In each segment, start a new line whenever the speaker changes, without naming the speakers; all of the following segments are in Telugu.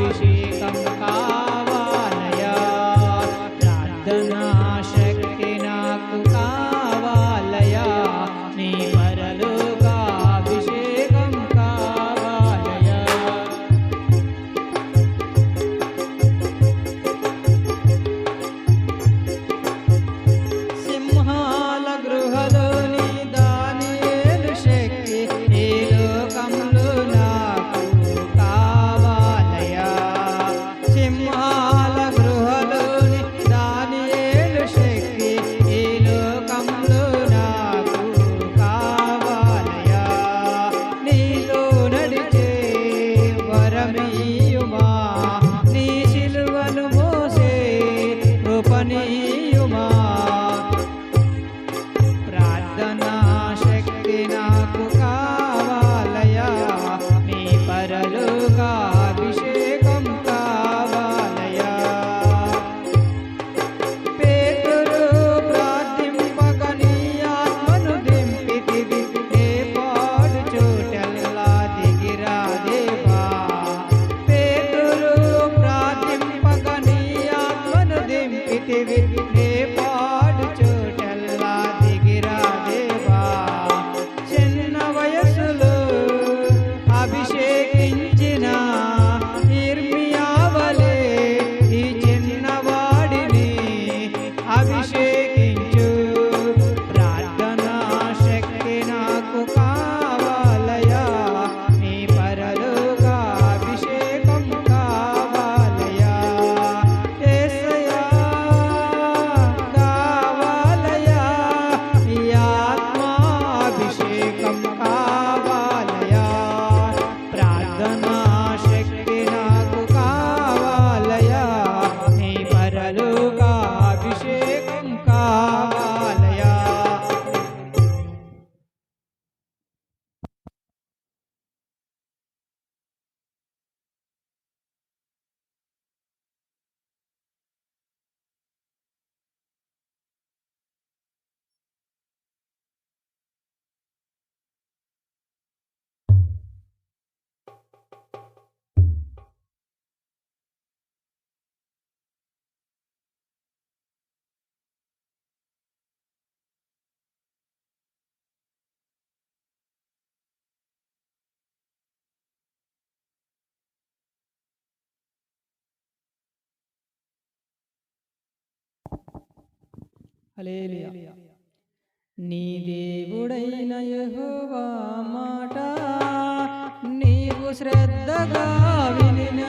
一起。హల్లెలూయా. నీ దేవుడైన యహోవా మాట నీవు శ్రద్ధగా వినిన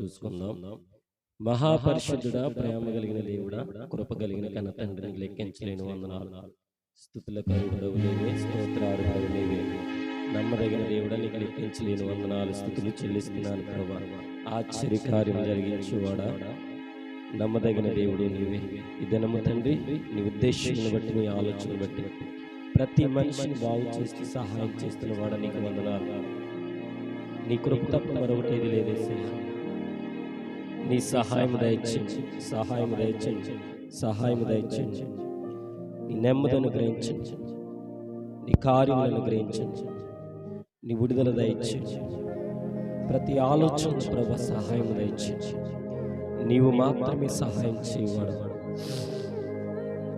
చూసుకుందాం. మహాపరిశుద్ధుడా ప్రేమ కలిగిన దేవుడా కృప కలిగిన కన్న తండ్రిని లెక్కించలేని వందనాలు. స్థుతుల కరుడవు నీవే స్తోత్రారుడవు నీవే. నమ్మదగిన దేవుడా నీకు లెక్కించలేని వందనాలు. స్థుతులు చెల్లిస్తున్నాను ప్రభా. ఆశ్చర్యకార్యం జరిగించువాడా. నమ్మదగిన దేవుడు నీవే. ఈ దినము తండ్రి నీ ఉద్దేశాన్ని బట్టి నీ ఆలోచన బట్టి ప్రతి మనిషిని బాగు చేస్తూ సహాయం చేస్తున్న వాడ నీకు వందనాలు. నీ కృప తప్ప మరొకటి లేదేసయ్యా. నీ సహాయం దయచండి సహాయం దయచండి సహాయం దయచండి నీ నెమ్మదిని గ్రహించండి నీ కార్యములను గ్రహించండి నీ విడుదల దయచండి ప్రతి ఆలోచన ప్రభ సహాయం దయచండి నీవు మాత్రమే సహాయం చేయవాడు.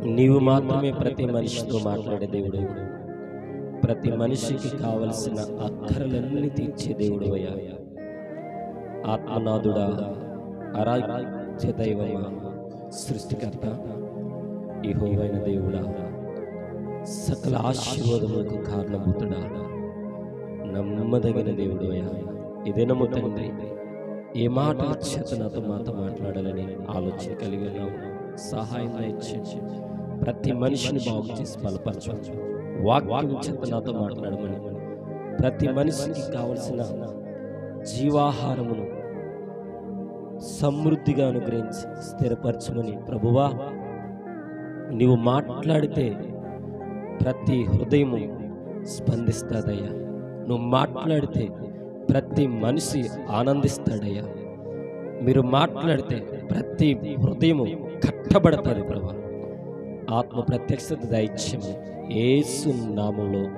నీవు మాత్రమే ప్రతి మనిషితో మాట్లాడే దేవుడు. ప్రతి మనిషికి కావలసిన అక్కరలన్నీ తీర్చే దేవుడు అయ్యా. ఆత్మనాథుడా. ఆరాధ్య దైవమా సృష్టికర్త ఈ హోవైన దేవుడా సకల ఆశీర్వాదములకు కారణభూతుడా నమ్మదగిన దేవుడు అయ్యా ఇదేనము తండ్రి ఏ మాట చేత నాతో మాతో మాట్లాడాలని ఆలోచన కలిగి ఉన్నాము సహాయం ఇచ్చి ప్రతి మనిషిని బాగు చేసి బలపరచు. వాక్యం చేత నాతో మాట్లాడమని ప్రతి మనిషికి కావలసిన జీవాహారమును సమృద్ధిగా అనుగ్రహించి స్థిరపరచమని ప్రభువా నీవు మాట్లాడితే ప్రతి హృదయము స్పందిస్తాదయ్యా. నువ్వు మాట్లాడితే ప్రతి మనిషి ఆనందిస్తాడయ్యా. మీరు మాట్లాడితే ప్రతి హృదయము కట్టబడతారు ప్రభా ఆత్మ ప్రత్యక్షత దైత్యము ఏసు నామంలో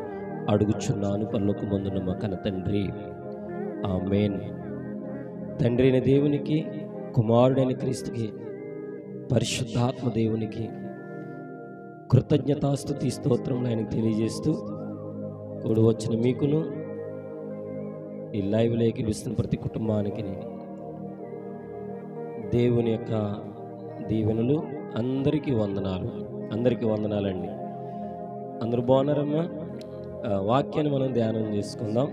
అడుగుచున్నాను పనులకు ముందున్న మా కన తండ్రి. ఆమెన్. తండ్రి అయిన దేవునికి కుమారుడైన క్రీస్తుకి పరిశుద్ధాత్మ దేవునికి కృతజ్ఞతాస్తుతి స్తోత్రములు ఆయనకు తెలియజేస్తూ కూడి వచ్చిన మీకును ఈ లైవ్లో విస్తున్న ప్రతి కుటుంబానికి దేవుని యొక్క దీవెనలు అందరికీ వందనాలు అందరికీ వందనాలండి. అందరూ బాగున్నారమ్మా? వాక్యాన్ని మనం ధ్యానం చేసుకుందాం.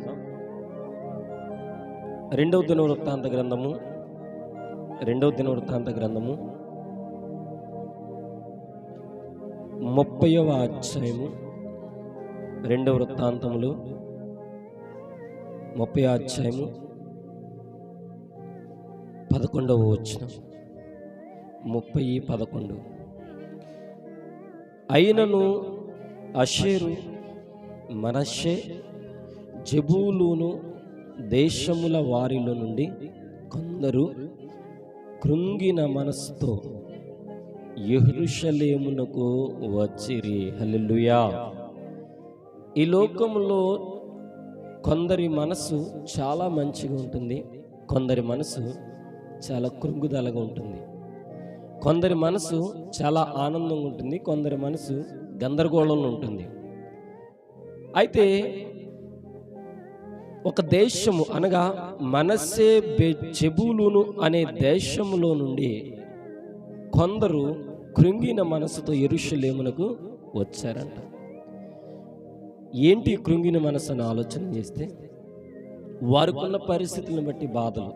రెండవ దిన వృత్తాంత గ్రంథము రెండవ దిన వృత్తాంత గ్రంథము. ముప్పైవ అధ్యాయము రెండవ వృత్తాంతములు ముప్పై అధ్యాయము పదకొండవ వచ్చిన ముప్పై పదకొండు. అయినను అషేరు మనషే జబూలును దేశముల వారిలో నుండి కొందరు కృంగిన మనస్సుతో యెరూషలేమునకు వచ్చిరి. హల్లుయా ఈ లోకంలో కొందరి మనసు చాలా మంచిగా ఉంటుంది. కొందరి మనసు చాలా కృంగుదలగా ఉంటుంది. కొందరి మనసు చాలా ఆనందంగా ఉంటుంది. కొందరి మనసు గందరగోళంలో ఉంటుంది. అయితే ఒక దేశము అనగా మనస్సే చెబులును అనే దేశములో నుండి కొందరు కృంగిన మనసుతో ఎరుషులేమునకు వచ్చారంట. ఏంటి కృంగిన మనసు అని ఆలోచన చేస్తే వారికున్న పరిస్థితులను బట్టి బాధలు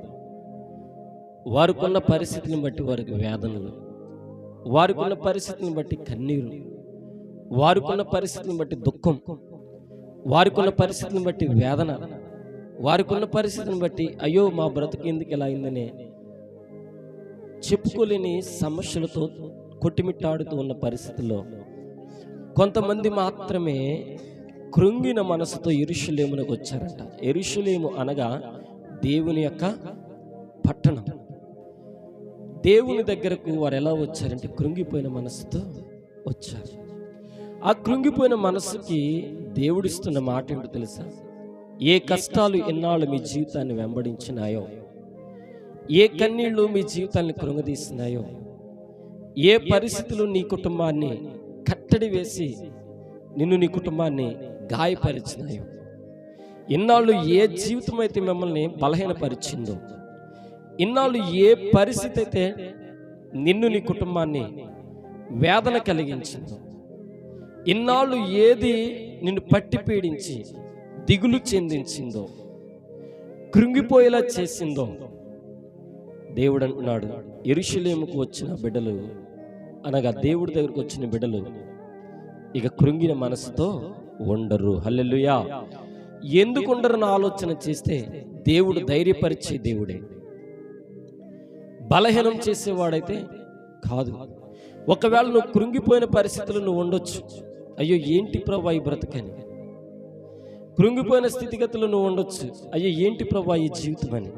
వారికున్న పరిస్థితిని బట్టి వారికి వేదనలు వారికున్న పరిస్థితిని బట్టి కన్నీరు వారికున్న పరిస్థితిని బట్టి దుఃఖం వారికున్న పరిస్థితిని బట్టి వేదన వారికున్న పరిస్థితిని బట్టి అయ్యో మా బ్రతుకు ఎందుకు ఇలా అయిందని చెప్పుకోలేని సమస్యలతో కొట్టిమిట్టాడుతూ ఉన్న పరిస్థితుల్లో కొంతమంది మాత్రమే కృంగిన మనసుతో ఎరుషులేమునకు వచ్చారంట. ఎరుషులేము అనగా దేవుని యొక్క పట్టణం. దేవుని దగ్గరకు వారు ఎలా వచ్చారంటే కృంగిపోయిన మనసుతో వచ్చారు. ఆ కృంగిపోయిన మనసుకి దేవుడిస్తున్న మాట ఏంటో తెలుసా? ఏ కష్టాలు ఎన్నాళ్ళు మీ జీవితాన్ని వెంబడించినాయో? ఏ కన్నీళ్ళు మీ జీవితాన్ని కృంగదీసినాయో? ఏ పరిస్థితులు నీ కుటుంబాన్ని కట్టడి వేసి నిన్ను నీ కుటుంబాన్ని గాయపరిచినాయో? ఇన్నాళ్ళు ఏ జీవితం అయితే మిమ్మల్ని బలహీనపరిచిందో? ఇన్నాళ్ళు ఏ పరిస్థితి అయితే నిన్ను నీ కుటుంబాన్ని వేదన కలిగించిందో? ఇన్నాళ్ళు ఏది నిన్ను పట్టి పీడించి దిగులు చెందించిందో కృంగిపోయేలా చేసిందో. దేవుడు అంటున్నాడు ఎరుషలేముకు వచ్చిన బిడ్డలు అనగా దేవుడి దగ్గరకు వచ్చిన బిడ్డలు ఇక కృంగిన మనసుతో ఉండరు. హల్లెలుయా. ఎందుకు ఉండరని ఆలోచన చేస్తే దేవుడు ధైర్యపరిచే దేవుడే. బలహీనం చేసేవాడైతే కాదు. ఒకవేళ నువ్వు కృంగిపోయిన పరిస్థితులు నువ్వు ఉండొచ్చు. అయ్యో ఏంటి ప్రభా ఈ బ్రతకని? కృంగిపోయిన స్థితిగతులు నువ్వు ఉండొచ్చు. అయ్యా ఏంటి ప్రభా ఈ జీవితం అని?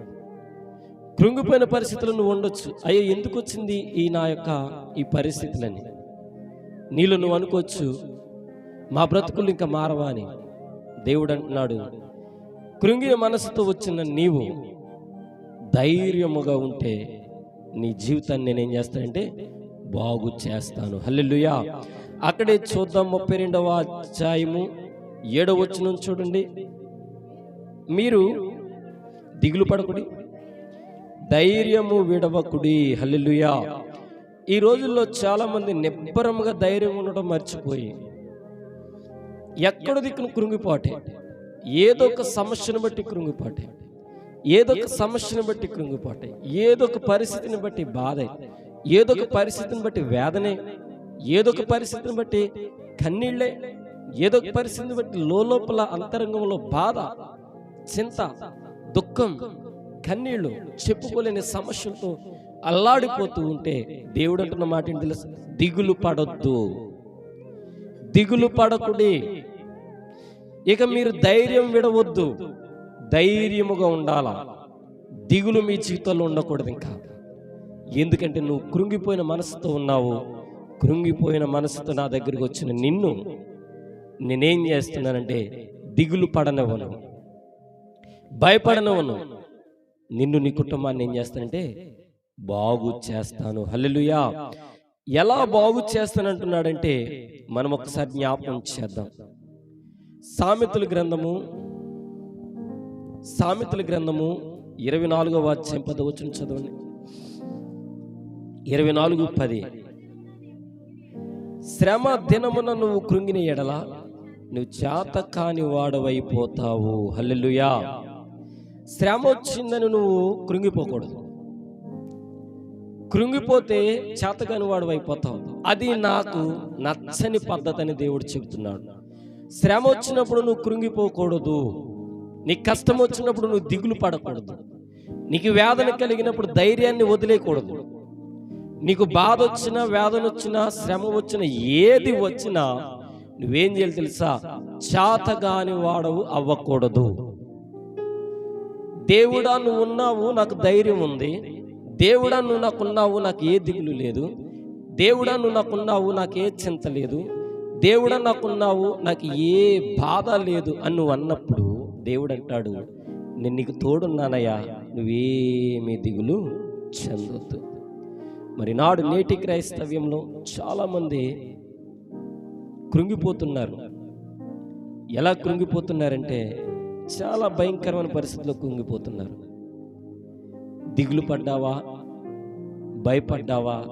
కృంగిపోయిన పరిస్థితులు నువ్వు ఉండొచ్చు. అయ్యా ఎందుకు వచ్చింది ఈ నా యొక్క ఈ పరిస్థితులని? నీళ్ళు నువ్వు అనుకోవచ్చు మా బ్రతుకులు ఇంకా మారవా అని దేవుడు అంటున్నాడు. కృంగిన మనసుతో వచ్చిన నీవు ధైర్యముగా ఉంటే నీ జీవితాన్ని నేనేం చేస్తానంటే బాగు చేస్తాను. హల్లెలుయా. అక్కడే చూద్దాం ముప్పై రెండవ అధ్యాయము. ఏడవ వచ్చిన చూడండి. మీరు దిగులు పడకుడి. ధైర్యము విడవకుడి. హల్లుయా ఈ రోజుల్లో చాలామంది నిబ్బరంగా ధైర్యం ఉండడం మర్చిపోయి ఎక్కడ దిక్కును కృంగిపాటే. ఏదో ఒక సమస్యను బట్టి కృంగిపాటే. ఏదో ఒక సమస్యను బట్టి కృంగిపాటే. ఏదో ఒక పరిస్థితిని బట్టి బాధ. ఏదో ఒక పరిస్థితిని బట్టి వేదనే. ఏదో ఒక పరిస్థితిని బట్టి కన్నీళ్ళే. ఏదో పరిస్థితిని బట్టి లోపల అంతరంగంలో బాధ చింత దుఃఖం కన్నీళ్ళు చెప్పుకోలేని సమస్యలతో అల్లాడిపోతూ ఉంటే దేవుడు అంటున్న మాట ఏంటి తెలుసు? దిగులు పడొద్దు. దిగులు పడకుడి. ఇక మీరు ధైర్యం విడవద్దు. ధైర్యముగా ఉండాలా? దిగులు మీ జీవితంలో ఉండకూడదు ఇంకా. ఎందుకంటే నువ్వు కృంగిపోయిన మనసుతో ఉన్నావు. కృంగిపోయిన మనసుతో నా దగ్గరికి వచ్చిన నిన్ను నేనేం చేస్తున్నానంటే దిగులు పడనివ్వను భయపడనివ్వను నిన్ను నీ కుటుంబాన్ని ఏం చేస్తానంటే బాగు చేస్తాను. హల్లెలూయా. ఎలా బాగు చేస్తానంటున్నాడంటే మనం ఒకసారి జ్ఞాపకం చేద్దాం. సామెతల గ్రంథము సామెతల గ్రంథము ఇరవై నాలుగవ అధ్యాయం పద వచ్చిన చదవండి. ఇరవై నాలుగు పది. శ్రమ దినమున నువ్వు కృంగిన ఎడల నువ్వు చేత కాని వాడవైపోతావు. హల్లుయా శ్రమ వచ్చిందని నువ్వు కృంగిపోకూడదు. కృంగిపోతే చేతకాని వాడవైపోతావు. అది నాకు నచ్చని పద్ధతి అని దేవుడు చెబుతున్నాడు. శ్రమ వచ్చినప్పుడు నువ్వు కృంగిపోకూడదు. నీకు కష్టం వచ్చినప్పుడు నువ్వు దిగులు పడకూడదు. నీకు వేదన కలిగినప్పుడు ధైర్యాన్ని వదిలేయకూడదు నీకు బాధ వచ్చినా వేదన వచ్చినా శ్రమ వచ్చినా ఏది వచ్చినా నువ్వేం చేయాలి తెలుసా? చాతగాని వాడవు అవ్వకూడదు. దేవుడా నువ్వు ఉన్నావు నాకు ధైర్యం ఉంది. దేవుడా నువ్వు నాకున్నావు నాకు ఏ దిగులు లేదు. దేవుడా నువ్వు నాకున్నావు నాకు ఏ చింత లేదు. దేవుడా నాకున్నావు నాకు ఏ బాధ లేదు అని నువ్వు అన్నప్పుడు దేవుడు అంటాడు నేను నీకు తోడున్నానయ్యా నువ్వేమీ దిగులు చెందొద్దు. మరి నాడు నేటి క్రైస్తవ్యంలో చాలామంది కృంగిపోతున్నారు. ఎలా కృంగిపోతున్నారంటే చాలా భయంకరమైన పరిస్థితుల్లో కృంగిపోతున్నారు. దిగులు పడ్డావా? భయపడ్డావా?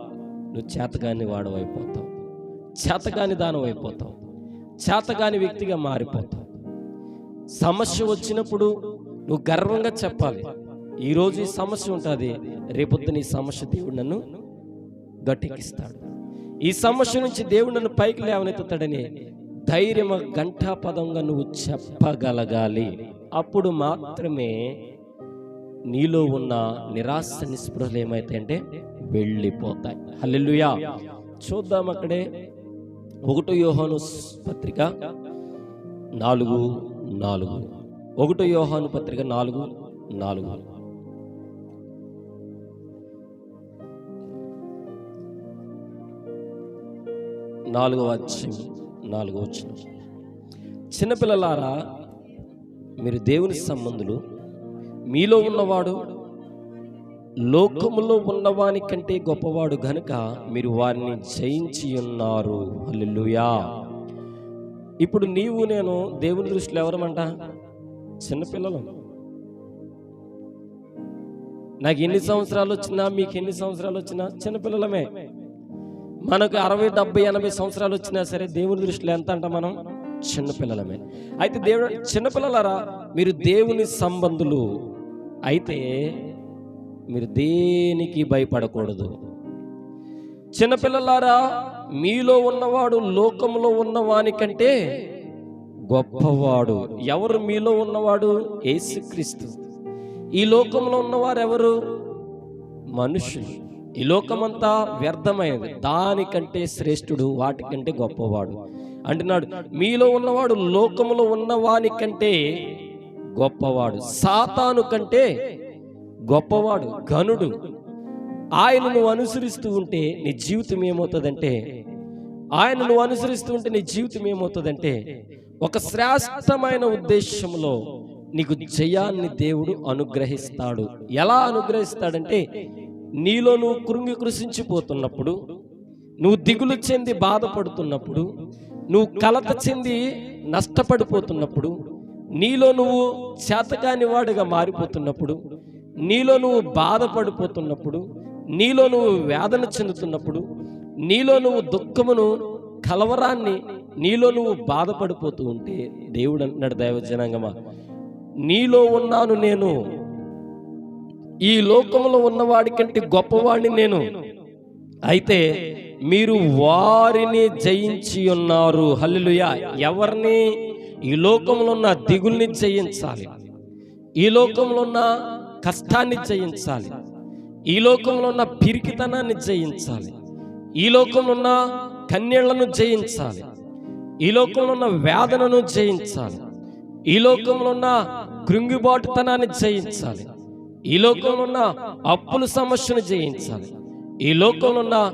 నువ్వు చేతగాని వాడవైపోతావు చేతగాని దానం అయిపోతావు. చేతగాని వ్యక్తిగా మారిపోతావు. సమస్య వచ్చినప్పుడు నువ్వు గర్వంగా చెప్పాలి. ఈరోజు ఈ సమస్య ఉంటుంది. రేపొద్దున ఈ సమస్య దేవుడు నన్ను గట్టెక్కిస్తాడు. ఈ సమస్య నుంచి దేవుడు నన్ను పైకి లేవనెత్తుతాడని ధైర్యం ఘంటాపదంగా నువ్వు చెప్పగలగాలి. అప్పుడు మాత్రమే నీలో ఉన్న నిరాశ నిస్పృహలు ఏమైతాయంటే వెళ్ళిపోతాయి. హల్లెలుయా. చూద్దాం అక్కడే ఒకటో యోహాను పత్రిక నాలుగు నాలుగు. ఒకటో యోహాను పత్రిక నాలుగు నాలుగు. నాలుగో అధ్యాయం నాలుగో వచ్చిన చిన్నపిల్లలారా మీరు దేవుని సంబంధులు. మీలో ఉన్నవాడు లోకములో ఉన్నవాని కంటే గొప్పవాడు గనుక మీరు వారిని జయించి ఉన్నారు. అల్లుయా ఇప్పుడు నీవు నేను దేవుని దృష్టిలో ఎవరమంట? చిన్నపిల్లలు. నాకు ఎన్ని సంవత్సరాలు వచ్చినా మీకు ఎన్ని సంవత్సరాలు వచ్చినా చిన్నపిల్లలమే. మనకు అరవై డెబ్బై ఎనభై సంవత్సరాలు వచ్చినా సరే దేవుని దృష్టిలో ఎంత అంట మనం చిన్నపిల్లలమే. అయితే దేవుడు చిన్నపిల్లలారా మీరు దేవుని సంబంధులు. అయితే మీరు దేనికి భయపడకూడదు? చిన్నపిల్లలారా మీలో ఉన్నవాడు లోకంలో ఉన్నవాని కంటే గొప్పవాడు. ఎవరు మీలో ఉన్నవాడు? ఏసుక్రీస్తు ఈ లోకంలో ఉన్నవారు ఎవరు మనుషులు. ఈ లోకమంతా వ్యర్థమైనది. దానికంటే శ్రేష్ఠుడు వాటికంటే గొప్పవాడు. అంటున్నాడు మీలో ఉన్నవాడు లోకములో ఉన్నవాని కంటే గొప్పవాడు. సాతాను కంటే గొప్పవాడు గనుడు ఆయన నువ్వు అనుసరిస్తూ ఉంటే నీ జీవితం ఏమవుతుందంటే ఆయన నువ్వు అనుసరిస్తూ ఉంటే నీ జీవితం ఏమవుతుందంటే ఒక శ్రేష్టమైన ఉద్దేశంలో నీకు జయాన్ని దేవుడు అనుగ్రహిస్తాడు. ఎలా అనుగ్రహిస్తాడంటే నీలో నువ్వు కృంగి కృషించిపోతున్నప్పుడు నువ్వు దిగులు చెంది బాధపడుతున్నప్పుడు నువ్వు కలత చెంది నష్టపడిపోతున్నప్పుడు నీలో నువ్వు చేతకాని వాడిగా మారిపోతున్నప్పుడు నీలో నువ్వు బాధపడిపోతున్నప్పుడు నీలో నువ్వు వేదన చెందుతున్నప్పుడు నీలో నువ్వు దుఃఖమును కలవరాన్ని నీలో నువ్వు బాధపడిపోతూ ఉంటే దేవుడు అంటున్నాడు దైవజనాంగమా నీలో ఉన్నాను నేను ఈ లోకంలో ఉన్నవాడి కంటే గొప్పవాడిని నేను. అయితే మీరు వారిని జయించి ఉన్నారు. హల్లెలూయా. ఎవరిని? ఈ లోకంలో ఉన్న దిగుల్ని జయించాలి. ఈ లోకంలో ఉన్న కష్టాన్ని జయించాలి. ఈ లోకంలో ఉన్న పిరికితనాన్ని జయించాలి. ఈ లోకంలో ఉన్న కన్యళ్ళను జయించాలి. ఈ లోకంలో ఉన్న వేదనను జయించాలి. ఈ లోకంలో ఉన్న కృంగిబాటుతనాన్ని జయించాలి. ఈ లోకంలో ఉన్న అప్పుల సమస్యను జయించాలి. ఈ లోకంలో ఉన్న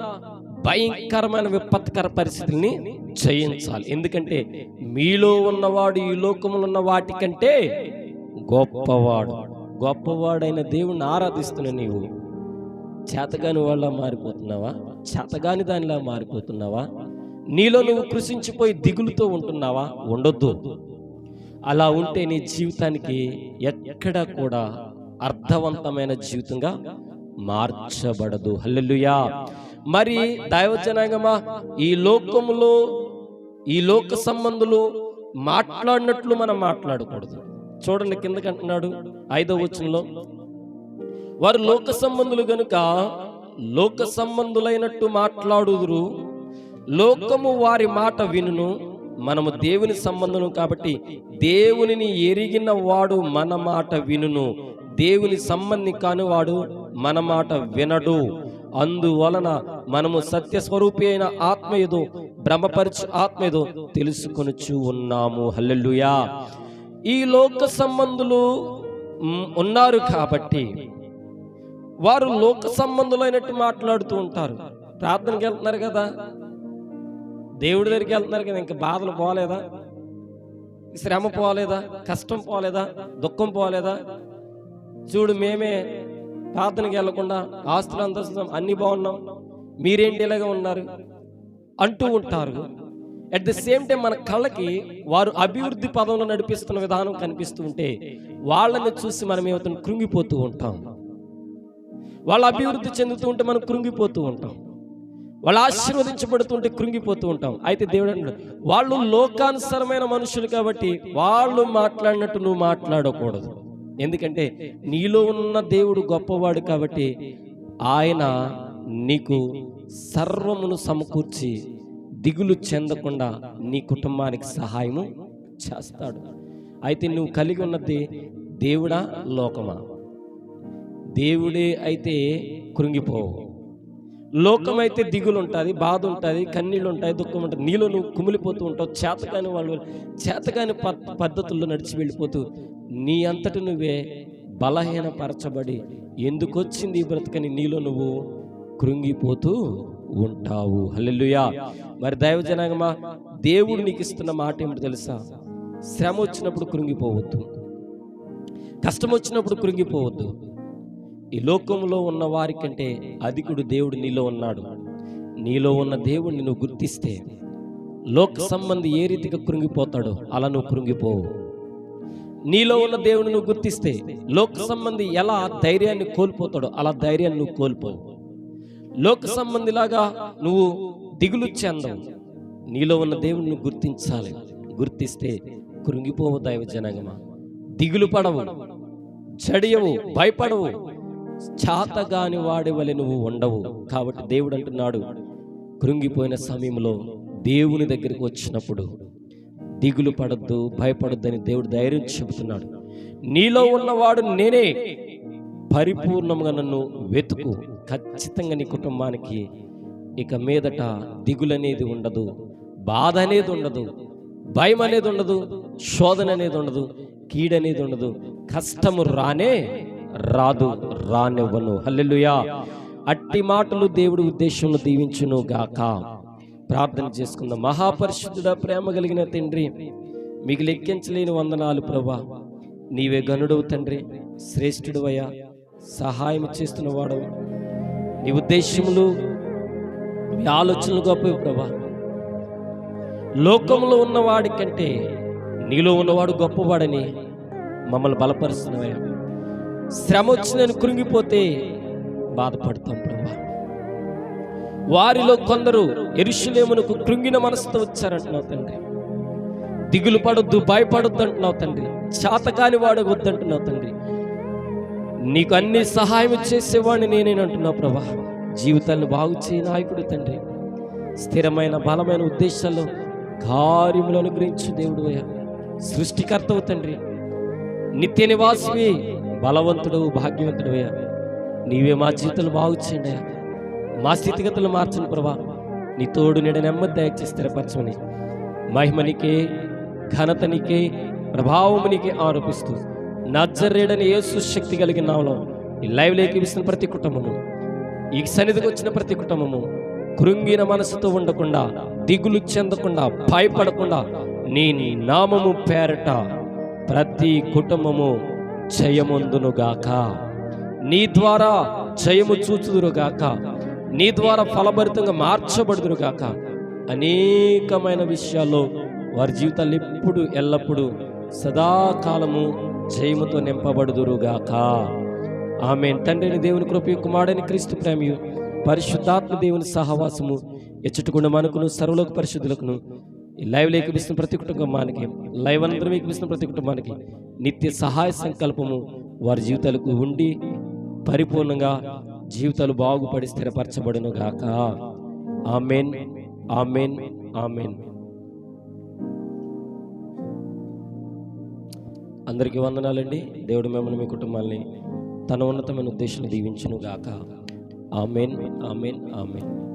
భయంకరమైన విపత్కర పరిస్థితుల్ని జయించాలి. ఎందుకంటే మీలో ఉన్నవాడు ఈ లోకంలో ఉన్న వాటికంటే గొప్పవాడు. గొప్పవాడైన దేవుణ్ణి ఆరాధిస్తున్న నీవు. చేతగాని వాళ్ళ మారిపోతున్నావా? చేతగాని దానిలా మారిపోతున్నావా? నీలో నువ్వు కృషించిపోయి దిగులుతో ఉంటున్నావా? ఉండొద్దు. అలా ఉంటే నీ జీవితానికి ఎక్కడ కూడా అర్థవంతమైన జీవితంగా మార్చబడదు. హల్లెలుయా. మరి దైవజనాంగమా ఈ లోకములో ఈ లోక సంబంధులు మాట్లాడినట్లు మనం మాట్లాడకూడదు. చూడండి కిందకి అంటున్నాడు ఐదో వచనంలో. వారు లోక సంబంధులు గనుక లోక సంబంధులైనట్టు మాట్లాడుదురు లోకము వారి మాట వినును మనము దేవుని సంబంధం కాబట్టి దేవునిని ఎరిగిన వాడు మన మాట వినును. దేవుని సంబంధి కాని వాడు మన మాట వినడు. అందువలన మనము సత్య స్వరూపి అయిన ఆత్మ ఏదో భ్రమపరచు ఆత్మ ఏదో తెలుసుకొనుచు ఉన్నాము. హల్లెలూయా. ఈ లోక సంబంధులు ఉన్నారు కాబట్టి వారు లోక సంబంధులైనట్టు మాట్లాడుతూ ఉంటారు. ప్రార్థనకి వెళ్తున్నారు కదా? దేవుడి దగ్గరికి వెళ్తున్నారు కదా? ఇంకా బాధలు పోలేదా? శ్రమ పోలేదా? కష్టం పోలేదా? దుఃఖం పోలేదా? చూడు మేమే ప్రార్థనకి వెళ్ళకుండా ఆస్తులు అంతస్తు అన్ని బాగున్నాం. మీరేంటి ఇలాగా ఉన్నారు? అంటూ ఉంటారు. అట్ ది సేమ్ టైం మన కళ్ళకి వారు అభివృద్ధి పదంలో నడిపిస్తున్న విధానం కనిపిస్తూ ఉంటే వాళ్ళని చూసి మనం ఏమవుతాం? కృంగిపోతూ ఉంటాం. వాళ్ళు అభివృద్ధి చెందుతూ ఉంటే మనం కృంగిపోతూ ఉంటాం. వాళ్ళు ఆశీర్వదించబడుతుంటే కృంగిపోతూ ఉంటాం. అయితే దేవుడు వాళ్ళు లోకానుసరమైన మనుషులు కాబట్టి వాళ్ళు మాట్లాడినట్టు నువ్వు మాట్లాడకూడదు. ఎందుకంటే నీలో ఉన్న దేవుడు గొప్పవాడు కాబట్టి ఆయన నీకు సర్వమును సమకూర్చి దిగులు చెందకుండా నీ కుటుంబానికి సహాయము చేస్తాడు. అయితే నువ్వు కలిగి ఉన్నది దేవుడా లోకమా? దేవుడే అయితే కృంగిపోవు. లోకమైతే దిగులు ఉంటుంది బాధ ఉంటుంది కన్నీళ్ళు ఉంటాయి దుఃఖం ఉంటుంది నీలో నువ్వు కుమిలిపోతూ ఉంటావు చేతకాని వాళ్ళు చేతకాని పద్- పద్ధతుల్లో నడిచి వెళ్ళిపోతూ నీ అంతటి నువ్వే బలహీనపరచబడి ఎందుకొచ్చింది ఈ బ్రతకని నీలో నువ్వు కృంగిపోతూ ఉంటావు. హల్లెలుయా. మరి దైవ జనాంగమా దేవుడు నీకు ఇస్తున్న మాట ఏమిటి తెలుసా? శ్రమ వచ్చినప్పుడు కృంగిపోవద్దు. కష్టం వచ్చినప్పుడు కృంగిపోవద్దు. ఈ లోకంలో ఉన్న వారికంటే అధికుడు దేవుడు నీలో ఉన్నాడు. నీలో ఉన్న దేవుడిని నువ్వు గుర్తిస్తే లోక సంబంధి ఏ రీతిగా కృంగిపోతాడో అలా నువ్వు కృంగిపోవు. నీలో ఉన్న దేవుడిని నువ్వు గుర్తిస్తే లోక సంబంధి ఎలా ధైర్యాన్ని కోల్పోతాడో అలా ధైర్యాన్ని నువ్వు కోల్పోవు. లోక సంబంధిలాగా నువ్వు దిగులు చెందవు. నీలో ఉన్న దేవుని నువ్వు గుర్తించాలి. గుర్తిస్తే కృంగిపోవు దైవ జనగమా. దిగులు పడవు. జడియవు భయపడవు. చాతగాని వాడి వలె నువ్వు ఉండవు. కాబట్టి దేవుడు అంటున్నాడు కృంగిపోయిన సమయంలో దేవుని దగ్గరికి వచ్చినప్పుడు దిగులు పడద్దు భయపడొద్దని దేవుడు ధైర్యం చెబుతున్నాడు. నీలో ఉన్నవాడు నేనే. పరిపూర్ణంగా నన్ను వెతుకు. ఖచ్చితంగా నీ కుటుంబానికి ఇక మీదట దిగులు అనేది ఉండదు బాధ అనేది ఉండదు భయం అనేది ఉండదు శోధన అనేది ఉండదు కీడనేది ఉండదు. కష్టము రానే రాదు రానివ్వను. హల్లెలుయా. అట్టి మాటలు దేవుడి ఉద్దేశంలో దీవించును గాక ప్రార్థన చేసుకుందాం. మహాపరిశుద్ధుడ ప్రేమ కలిగిన తండ్రి మీకు లెక్కించలేని వందనాలు ప్రభా. నీవే గనుడవు తండ్రి శ్రేష్ఠుడువయ్యా సహాయం చేస్తున్న వాడవు. నీ ఉద్దేశములు నీ ఆలోచనలు గొప్పవి ప్రభా. లోకంలో ఉన్నవాడి కంటే నీలో ఉన్నవాడు గొప్పవాడని మమ్మల్ని బలపరుస్తున్నవయ్యా. శ్రమ వచ్చిందని కృంగిపోతే బాధపడతాం ప్రభా. వారిలో కొందరు ఎరుషులేమునకు కృంగిన మనసుతో వచ్చారంటున్నావు తండ్రి. దిగులు పడొద్దు భయపడొద్దు అంటున్నావు తండ్రి. చాతకాని వాడవద్దు అంటున్నావు తండ్రి. నీకు అన్ని సహాయం చేసేవాడిని నేనేనంటున్నావు ప్రభా. జీవితాన్ని బాగు చేయ నాయకుడు తండ్రి. స్థిరమైన బలమైన ఉద్దేశాల్లో కార్యములు అనుగ్రహించు దేవుడు సృష్టికర్తవు తండ్రి. నిత్య నివాసివి బలవంతుడు భాగ్యవంతుడు నీవే మా జీవితాలు బాగు చేయండి మా స్థితిగతులు మార్చను ప్రభా. నీ తోడు నీడ నెమ్మది దయచేసి స్థిరపరచమని. మహిమనికే ఘనతనికే ప్రభావమునికే ఆరోపిస్తూ నజరేడని ఏ శక్తి కలిగిన నామలో ఈ లైవ్ లేకి ఇస్తున్న ప్రతి కుటుంబము ఈ సన్నిధికి వచ్చిన ప్రతి కుటుంబము కృంగిన మనసుతో ఉండకుండా దిగులు చెందకుండా భయపడకుండా నీ నామము పేరట ప్రతి కుటుంబము జయముందునుగాక. నీ ద్వారా జయము చూచుదురుగాక. నీ ద్వారా ఫలభరితంగా మార్చబడుదురుగాక. అనేకమైన విషయాల్లో వారి జీవితాలు ఎప్పుడు ఎల్లప్పుడూ సదాకాలము జయముతో నింపబడుదురుగాక. ఆమె తండ్రిని దేవుని కృపయు కుమారుడని క్రీస్తు ప్రేమయు పరిశుద్ధాత్మ దేవుని సహవాసము ఎచ్చటకుండా మనకును సర్వలోక పరిశుద్ధులకును లైవ్ లేఖిస్తున్న ప్రతి కుటుంబానికి లైవ్ అందరం ఏకిపిస్తున్న ప్రతి కుటుంబానికి నిత్య సహాయ సంకల్పము వారి జీవితాలకు ఉండి పరిపూర్ణంగా జీవితాలు బాగుపడి స్థిరపరచబడును గాక. ఆమెన్. ఆమెన్. ఆమెన్. అందరికీ వందనాలండి. దేవుడు మిమ్మల్ని మీ కుటుంబాల్ని తన ఉన్నతమైన ఉద్దేశం దీవించును గాక. ఆమెన్. ఆమెన్. ఆమెన్.